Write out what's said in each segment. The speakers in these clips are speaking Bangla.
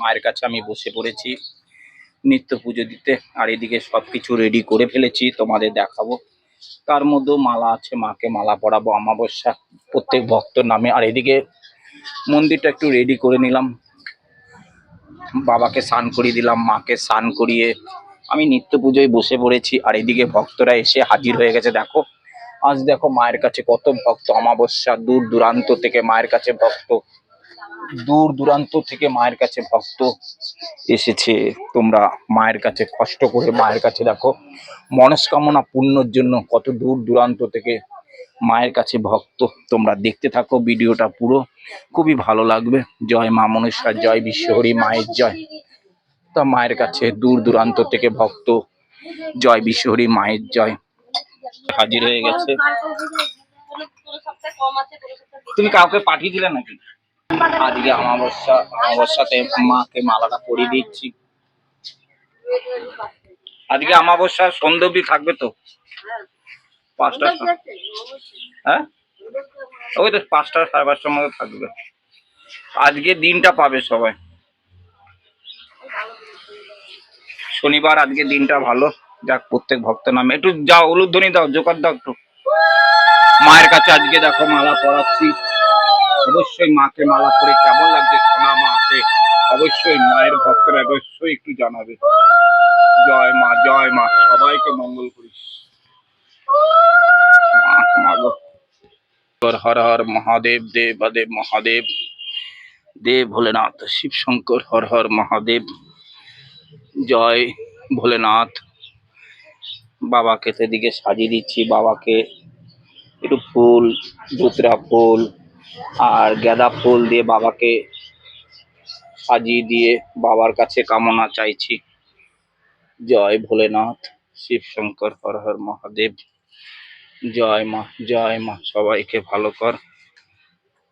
মায়ের কাছে আমি বসে পড়েছি। নিত্য পুজো দিতে, আর এদিকে সব কিছু রেডি করে ফেলেছি, তোমাদের দেখাবো। তার মধ্যেও মালা আছে, মাকে মালা পরাবো অমাবস্যা, প্রত্যেক ভক্তর নামে। আর এদিকে মন্দিরটা একটু রেডি করে নিলাম। বাবাকে স্নান করিয়ে দিলাম, মাকে স্নান করিয়ে। আমি নিত্য পুজোয় বসে পড়েছি, আর এদিকে ভক্তরা এসে হাজির হয়ে গেছে। দেখো, আজ দেখো মায়ের কাছে কত ভক্ত, অমাবস্যা দূর দূরান্ত থেকে মায়ের কাছে ভক্ত। দূর দূরান্ত থেকে মায়ের কাছে ভক্ত এসেছে। তোমরা মায়ের কাছে কষ্ট করে মায়ের কাছে দেখো, মনস্কামনা পূর্ণর জন্য কত দূর দূরান্ত থেকে মায়ের কাছে ভক্ত। তোমরা দেখতে থাকো ভিডিওটা পুরো, খুবই ভালো লাগবে। জয় মা মনসা জয় বিশ্বহরি মায়ের জয়। তা মায়ের কাছে দূর দূরান্ত থেকে ভক্ত, জয় বিশ্বহরি মায়ের জয়। হাজির হয়ে গেছে। তুমি কাউকে পাঠিয়ে দিলে নাকি? আজকে অমাবস্যা, অমাবস্যাতে মাকে মালাটা পরিয়ে দিচ্ছি। আজকে অমাবস্যা, সন্ধ্যে অব্দি থাকবে তো? পাঁচটা হ্যাঁ? ওই তো পাঁচটা সাড়ে পাঁচটার মধ্যে থাকবে। আজকে দিনটা পাবে সবাই। শনিবার আজকে দিনটা ভালো। যাক, প্রত্যেক ভক্ত নামে। একটু যাও উলুধ্বনি দাও, জোকার দাও একটু। মায়ের কাছে আজকে দেখো মালা পরাচ্ছি। অবশ্যই মাকে মালা পরে কেমন লাগছে সোনা মাকে? অবশ্যই মায়ের ভক্তরা অবশ্যই একটু জানাবে। জয় মা জয় মা, সবাইকে মঙ্গল করিস। হর হর মহাদেব, দেব দেব মহাদেব। দেব ভোলেনাথ, শিব শঙ্কর, হর হর মহাদেব। জয় ভোলেনাথ। বাবাকে সেদিকে সাজিয়ে দিচ্ছি। বাবাকে একটু ফুল ধুতরা ফুল আর গাঁদা ফুল দিয়ে বাবাকে সাজিয়ে দিয়ে বাবার কাছে কামনা চাইছি। জয় ভোলেনাথ শিব শঙ্কর হর হর মহাদেব। জয় মা জয় মা সবাইকে ভালো কর।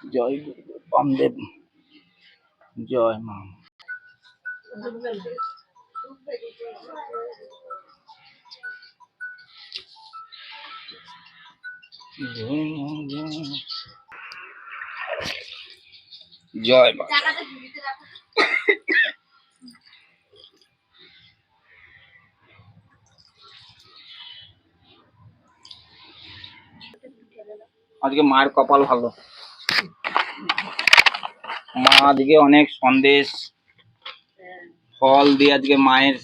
জয় গুরুদেব বামদেব। জয় মা। জয় মা, জয় মা। জয় মা। আজকে মায়ের কপাল ভালো। মা আজকে অনেক সন্দেশ ফল দিয়ে আজকে মায়ের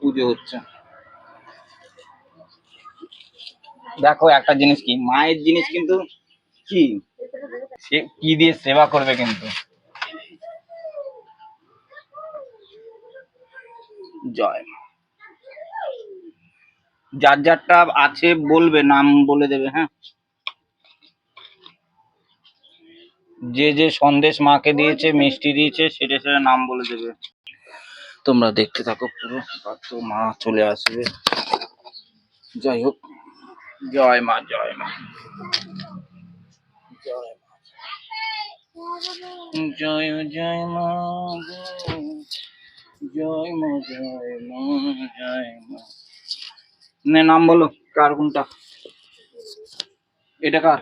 পুজো হচ্ছে। দেখো একটা জিনিস কি মায়ের জিনিস কিন্তু কি? সে কি দিয়ে সেবা করবে কিন্তু? জয়। যার যারটা আছে বলবে, নাম বলে দেবে হ্যাঁ? যে যে সন্দেশ মাকে দিয়েছে, মিষ্টি দিয়েছে, সেটা সেটা নাম বলে দেবে। তোমরা দেখতে থাকো পুরো তো মা চলে আসবে। যাই হোক। জয় মা জয় মা। জয় জয় মা জয় মা জয় মা জয় মা। নে, নাম বলো, কার কোনটা? এটা কার?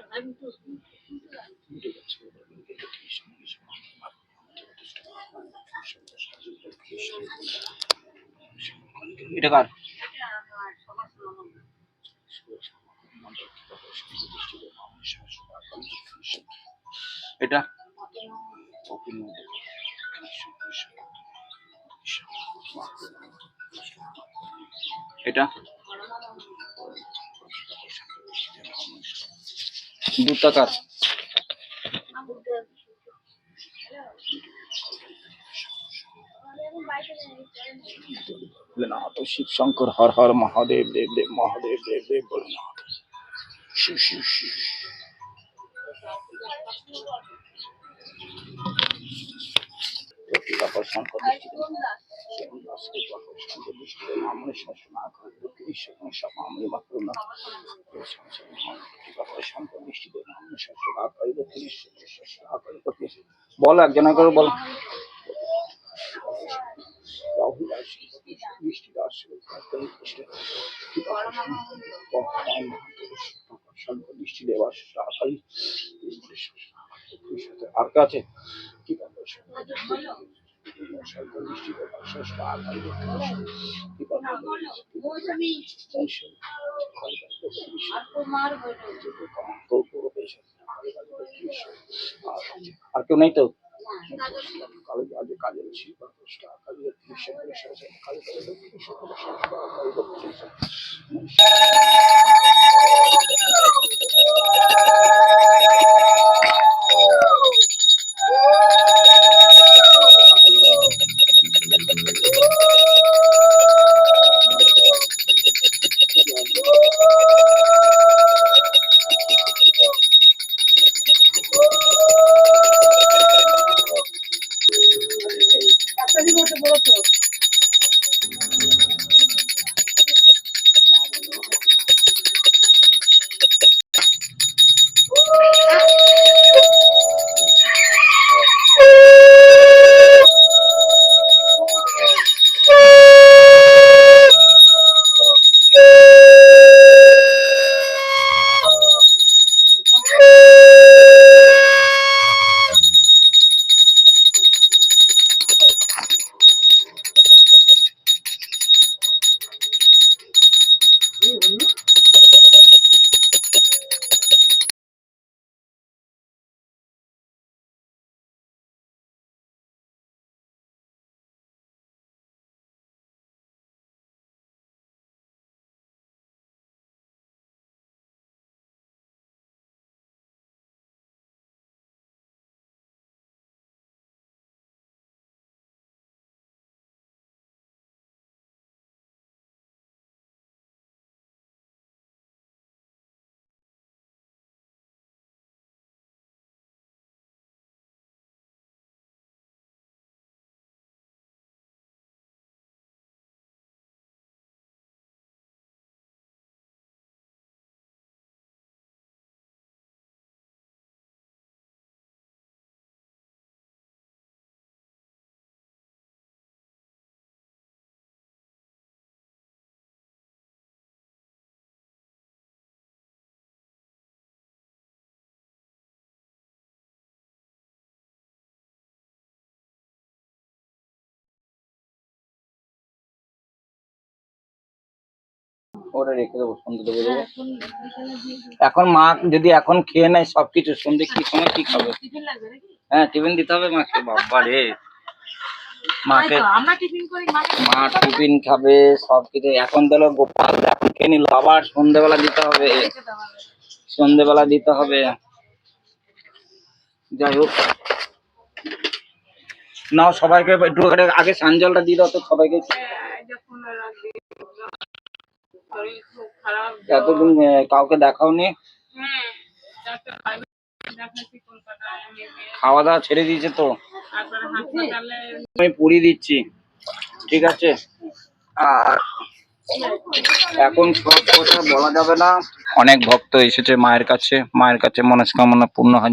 এটা কার? এটা? এটা? দুটা কার ভোলেনাথ শিব শঙ্কর হর হর মহাদেব, দেব দেব, মহাদেব, দেব দেব ভোলেনাথ শিব শিব শিব শাসনা ঈশ্বর সব মামনি মাত্র না শাসনা করে ঈশ্বর শাসনা বল বল রাহুল দেওয়া আর কাছে স্বর্গ দৃষ্টি ষষ্ঠ মৌসুমি আর কেউ নেই তো? না কাজল Uy, ¿no? ওটা রেখে দেবো সন্ধ্যে দেবো দেবো। এখন মা যদি এখন খেয়ে নেয় সবকিছু সন্ধ্যে কি সময় কি খাবে? নাকি? হ্যাঁ টিফিন দিতে হবে মাকে বাবা রে। মাকে মা টিফিন খাবে সব কিছু এখন দিলো গোপাল এখন খেয়ে নিল আবার সন্ধ্যেবেলা দিতে হবে। হবে। সন্ধ্যেবেলা দিতে হবে। যাই হোক। নাও সবাইকে একটু আগে সানজলটা দিয়ে দাও তো সবাইকে। হ্যাঁ, শরীর খুব খারাপ এতদিন কাউকে দেখাওনি। খাওয়া দাওয়া ছেড়ে দিয়েছে তো? আমি পুরি দিচ্ছি ঠিক আছে? আর এখন সব কথা বলা যাবে না। অনেক ভক্ত এসেছে মায়ের কাছে মায়ের কাছে মনস্কামনা পূর্ণ হয়